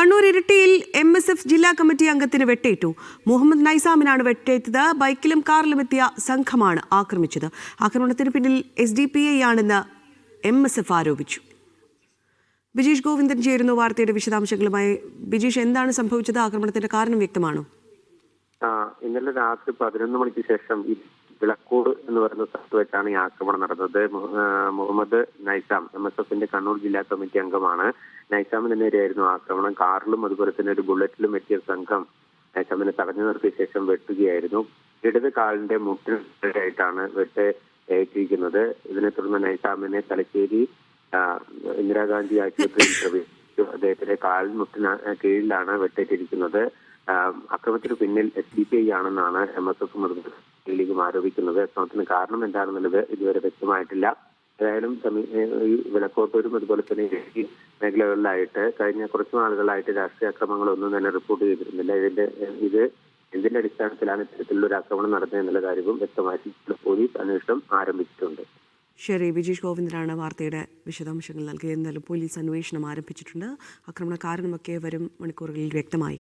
കണ്ണൂർ ഇരിട്ടിയിൽ M S F ജില്ലാ committee അംഗത്തിന് വെട്ടേറ്റു. മുഹമ്മദ് നൈസാമിനാണ് വെട്ടേറ്റത്. ബൈക്കിലും കാറിലും എത്തിയ സംഘമാണ് ആക്രമിച്ചത്. ആക്രമണത്തിന് പിന്നിൽ എസ് ഡി പി ഐ ആണെന്ന് എം എസ് എഫ് ആരോപിച്ചു. ബിജീഷ് ഗോവിന്ദൻ ചേരുന്നു വാർത്തയുടെ വിശദാംശങ്ങളുമായി. ബിജീഷ് എന്താണ് സംഭവിച്ചത്? ആക്രമണത്തിന്റെ കാരണം വ്യക്തമാണോ? ഇന്നലെ രാത്രി പതിനൊന്ന് മണിക്ക് ശേഷം ഈ വിളക്കോട് എന്ന് പറയുന്ന സ്ഥലത്ത് വെച്ചാണ് ഈ ആക്രമണം നടന്നത്. മുഹമ്മദ് നൈസാം എം എസ് എഫിന്റെ കണ്ണൂർ ജില്ലാ കമ്മിറ്റി അംഗമാണ്. നൈസാമിന് നേരെയായിരുന്നു ആക്രമണം. കാറിലും അതുപോലെ തന്നെ ഒരു ബുള്ളറ്റിലും എത്തിയ സംഘം നൈസാമിനെ തടഞ്ഞു നിർത്തിയ ശേഷം വെട്ടുകയായിരുന്നു. ഇടത് കാലിന്റെ മുട്ടിനായിട്ടാണ് വെട്ട് ഏറ്റിരിക്കുന്നത്. ഇതിനെ തുടർന്ന് നൈസാമിനെ തലശ്ശേരി ഇന്ദിരാഗാന്ധി ആശുപത്രിയിൽ പ്രവേശിച്ചു അദ്ദേഹത്തിന്റെ കാൽമുട്ടിന് കീഴിലാണ് വെട്ടേറ്റിരിക്കുന്നത്. അക്രമത്തിന് പിന്നിൽ എസ് ഡി പി ഐ ആണെന്നാണ് എം എസ് എഫും അതുപോലെ ലീഗും ആരോപിക്കുന്നത്. അക്രമത്തിന് കാരണം എന്താണെന്നുള്ളത് ഇതുവരെ വ്യക്തമായിട്ടില്ല. ഏതായാലും ഈ വിലക്കോട്ടൂരും അതുപോലെ തന്നെ ഇടുക്കി മേഖലകളിലായിട്ട് കഴിഞ്ഞ കുറച്ച് നാളുകളായിട്ട് രാഷ്ട്രീയ അക്രമങ്ങളൊന്നും തന്നെ റിപ്പോർട്ട് ചെയ്തിരുന്നില്ല. ഇതിന്റെ ഇത് എന്തിന്റെ അടിസ്ഥാനത്തിലാണ് ഇത്തരത്തിലുള്ള ആക്രമണം നടന്നത് എന്നുള്ള കാര്യവും വ്യക്തമായിട്ട് പോലീസ് അന്വേഷണം ആരംഭിച്ചിട്ടുണ്ട്. ശരി ബിജീഷ് ഗോവിന്ദനാണ് വാർത്തയുടെ വിശദാംശങ്ങൾ നൽകിയത്. എന്നാലും പോലീസ് അന്വേഷണം ആരംഭിച്ചിട്ടുണ്ട്. ആക്രമണ കാരണമൊക്കെ വരും മണിക്കൂറുകളിൽ വ്യക്തമായി.